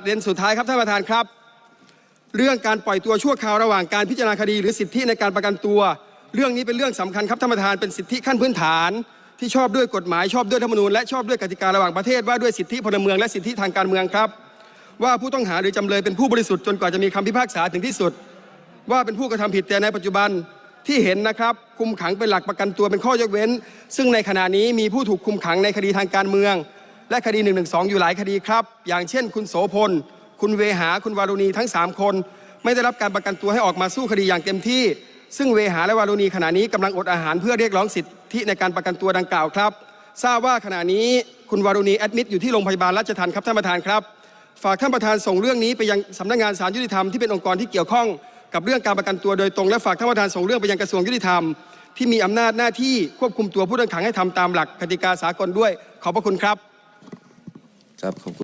ประเด็นสุดท้ายครับท่านประธานครับ เรื่องการปล่อยตัวชั่วคราวระหว่างการพิจารณาคดี หรือสิทธิในการประกันตัว เรื่องนี้เป็นเรื่องสำคัญครับท่านประธานเป็นสิทธิขั้นพื้นฐาน ที่ชอบด้วยกฎหมายชอบด้วยธรรมนูญและชอบด้วยกติการะหว่างประเทศว่าด้วยสิทธิพลเมืองและสิทธิทางการเมืองครับ ว่าผู้ต้องหาหรือจำเลยเป็นผู้บริสุทธิ์จนกว่าจะมีคำพิพากษาถึงที่สุด ว่าเป็นผู้กระทำผิดแต่ในปัจจุบันที่เห็นนะครับคุมขังเป็นหลักประกันตัวเป็นข้อยกเว้น ซึ่งในขณะนี้มีผู้ถูกคุมขังในคดีทางการเมือง และคดี1นึอยู่หลายคดีครับ อย่างเช่น คุณโสพล คุณเวหา คุณวารุณีทั้ง 3 คน ไม่ได้รับการประกันตัวให้ออกมาสู้คดีอย่างเต็มที่ ซึ่งเวหาและวารุณีขณะนี้กำลังอดอาหารเพื่อเรียกร้องสิทธิในการประกันตัวดังกล่าวครับ ทราบว่าขณะนี้คุณวารุณีแอดมิดอยู่ที่โรงพยาบาลราชทัณฑ์ครับท่านประธานครับ ฝากท่านประธานส่งเรื่องนี้ไปยังสำนักงานศาลยุติธรรมที่เป็นองค์กรที่เกี่ยวข้องกับเรื่องการประกันตัวโดยตรงและฝากท่านประธานส่งเรื่องไปยังกระทรวงยุติธรรมที่มีอำนาจหน้าที่ควบคุมตัวผู้ต้องขังให้ทำตามหลักกติกาสากลด้วย ขอบพระคุณครับ ครับขอบคุณ